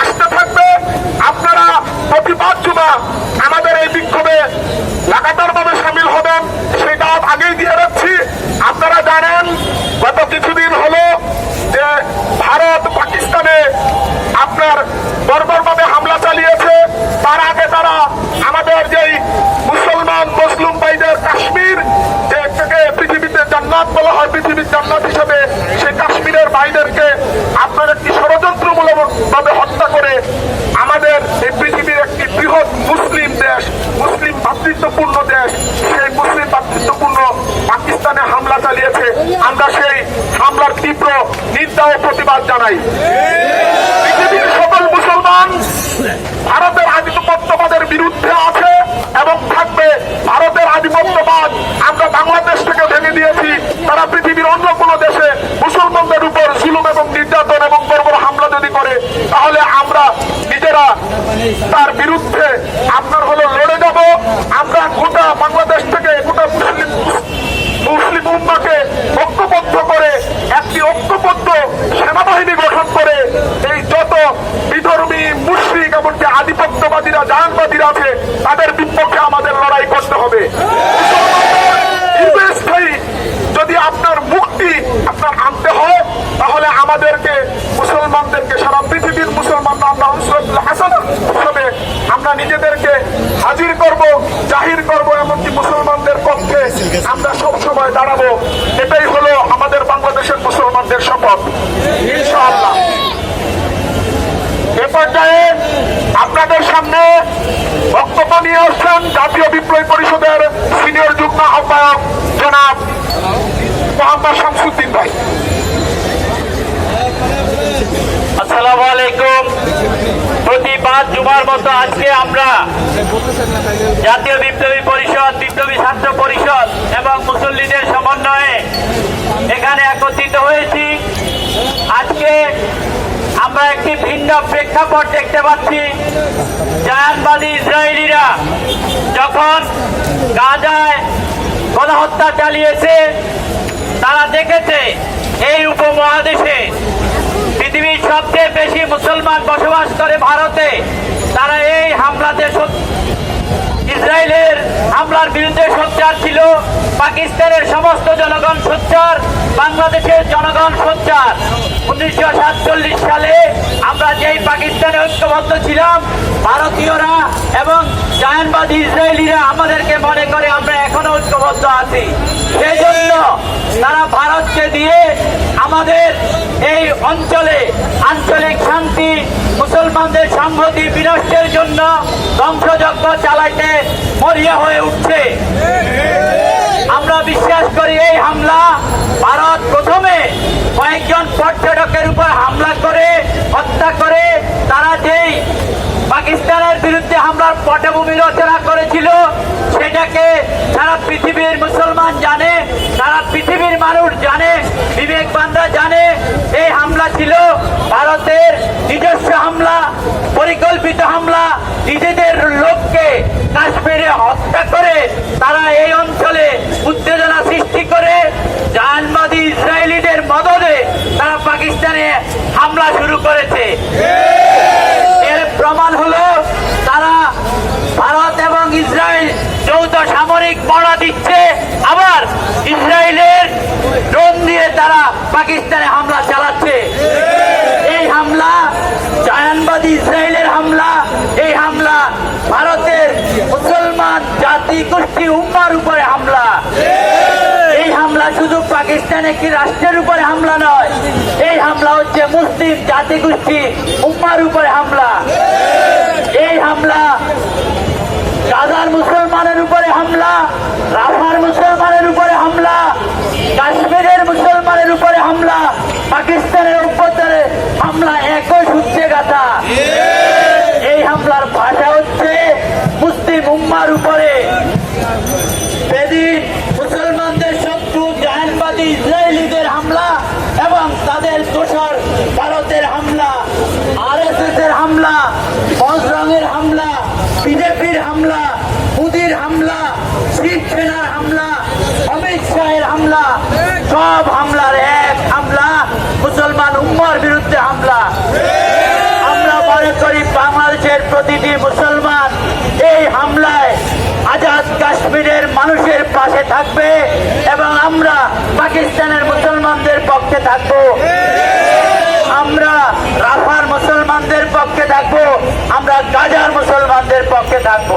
আসতে থাকবে। আপনারা প্রতিবাদ যুবা আমাদের এই বিক্ষোভে লাগাতার ভাবে সামিল হবেন, সেটা আগেই দিয়ে রাখছি আপনারা জানেন, গত কিছুদিন হলো যে ভারত পাকিস্তানে আপনার বর্বরভাবে হামলা চালিয়েছে। তার আগে তারা আমাদের যেই মুসলমান, মুসলিম ভাইদের কাশ্মীর, যে থেকে পৃথিবীতে জান্নাত বলা হয়, পৃথিবীর জান্নাত হিসেবে সেই কাশ্মীরের ভাইদেরকে আপনারা একটি হত্যা করে আমাদের এই পৃথিবীর একটি বৃহৎ মুসলিম দেশ, মুসলিম ভাতৃত্বপূর্ণ দেশ, সেই মুসলিম ভাতৃত্বপূর্ণ পাকিস্তানে হামলা চালিয়েছে। আমরা সেই হামলার তীব্র নিন্দা ও প্রতিবাদ জানাই। পৃথিবীর সকল মুসলমান ভারতের আধিপত্যবাদের বিরুদ্ধে আছে এবং থাকবে। ভারতের আধিপত্যবাদ আমরা বাংলাদেশ থেকে ভেঙে দিয়েছি। তারা পৃথিবীর অন্য কোনো দেশে মুসলমানদের উপর জুলুম এবং নির্যাতন এবং বর্বর হামলা যদি করে, তাহলে আমরা নিজেরা তার বিরুদ্ধে আপনার হলো লড়ে যাব। আমরা গোটা বাংলাদেশ থেকে গোটা মুসলিম মুসলিম উম্মাকে ঐক্যবদ্ধ করে, একটি ঐক্যবদ্ধ সেনাবাহিনী গঠন করে, এই যত বিধর্মী মুশ্রিক এমনকি আধিপত্যবাদীরা, জাহানবাদীরা আছে, তাদের বিপক্ষে আমাদের লড়াই করতে হবে দীর্ঘস্থায়ী যদি আপনার মুক্তি আপনার আনতে হয় তাহলে আমাদেরকে মুসলমানদেরকে সারা পৃথিবীর মুসলমানরা আমরা হুসরতুল হাসান হিসেবে আমরা নিজেদেরকে হাজির করব, জাহির করব এমনকি মুসলমানদের পক্ষে। আমরা সব সময় দাঁড়াবো। এটাই হলো আমাদের বাংলাদেশের মুসলমানদের শপথ। ইনশাআল্লাহ। এ পর্যায়ে আপনাদের সামনে বক্তব্য নিয়ে আসছেন জাতীয় বিপ্লবী পরিষদের সিনিয়র যুগ্ম আহ্বায়ক জনাব মোহাম্মদ শামসুদ্দিন ভাই। প্রতি পাঁচ জুমার মতো আজকে আমরা জাতীয় বিপ্লবী পরিষদ, বিপ্লবী ছাত্র পরিষদ এবং মুসল্লিদের সমন্বয়ে এখানে একত্রিত হয়েছি। আজকে আমরা একটি ভিন্ন প্রেক্ষাপট দেখতে পাচ্ছি। জায়ানবাদী ইসরায়েলিরা যখন গাজায় গণহত্যা চালিয়েছে, তারা দেখেছে এই উপমহাদেশে পৃথিবীর সবচেয়ে বেশি মুসলমান বসবাস করে ভারতে, তারা এই হামলাতে ইসরায়েলের হামলার বিরুদ্ধে সোচ্চার ছিল, পাকিস্তানের সমস্ত জনগণ সোচ্চার, বাংলাদেশের জনগণ সোচ্চার। উনিশশো সাতচল্লিশ সালে আমরা যেই পাকিস্তানে ঐক্যবদ্ধ ছিলাম, ভারতীয়রা এবং জায়নবাদী ইসরায়েলিরা আমাদেরকে মনে করে আমরা এখনও ঐক্যবদ্ধ আছি। সেই জন্য তারা ভারতকে দিয়ে আমাদের এই অঞ্চলে আঞ্চলিক শান্তি, মুসলমানদের সংহতি বিনষ্টের জন্য ধ্বংসযজ্ঞ চালাইতে মরিয়া হয়ে উঠছে। আমরা বিশ্বাস করি এই হামলা ভারত প্রথমে কয়েকজন পর্যটকের উপর হামলা করে, হত্যা করে, তারা যেই পাকিস্তানের বিরুদ্ধে হামলার পটভূমি রচনা করেছিল, সেটাকে সারা পৃথিবীর মুসলমান জানে সারা পৃথিবীর মানুষ জানে বিবেকবানরা জানে এই হামলা ছিল ভারতের নিজস্ব হামলা, পরিকল্পিত হামলা, নিজেদের লোককে কাশ্মীরে হত্যা করে তারা এই অঞ্চলে উত্তেজনা সৃষ্টি করে। জাহানবাদী ইসরায়েলিদের মদদে তারা পাকিস্তানে হামলা শুরু করেছে। এর প্রমাণ হলো তারা ভারত এবং ইসরায়েল যৌথ সামরিক বড়া দিচ্ছে। আবার ইসরায়েলের ড্রোন দিয়ে তারা পাকিস্তানে জাতি গোষ্ঠী উম্মার উপরে হামলা। এই হামলা শুধু পাকিস্তান একটি রাষ্ট্রের উপরে হামলা নয়, এই হামলা হচ্ছে মুসলিম জাতি গোষ্ঠী উম্মার উপরে হামলা। এই হামলা গাজার মুসলমানের উপরে হামলা রাফার মুসলমানের উপরে হামলা, কাশ্মীরের মুসলমানের উপরে হামলা, পাকিস্তানের অভ্যন্তরে হামলা একই সূত্রে গাথা। ইসরায়েলিদের হামলা এবং তাদের দোষর ভারতের হামলা আর এর হামলা বজরঙের হামলা, বিজেপির হামলা, মোদির হামলা শিবসেনার হামলা, অমিত শাহের হামলা, সব হামলার এক হামলা, মুসলমান উম্মার বিরুদ্ধে হামলা। আমরা মনে করি বাংলাদেশের প্রতিটি মুসলমান এই হামলায় আজাদ কাশ্মীরের মানুষের আমরা পাকিস্তানের মুসলমানদের পক্ষে থাকব। আমরা রাফার মুসলমানদের পক্ষে থাকব। আমরা গাজার মুসলমানদের পক্ষে থাকব।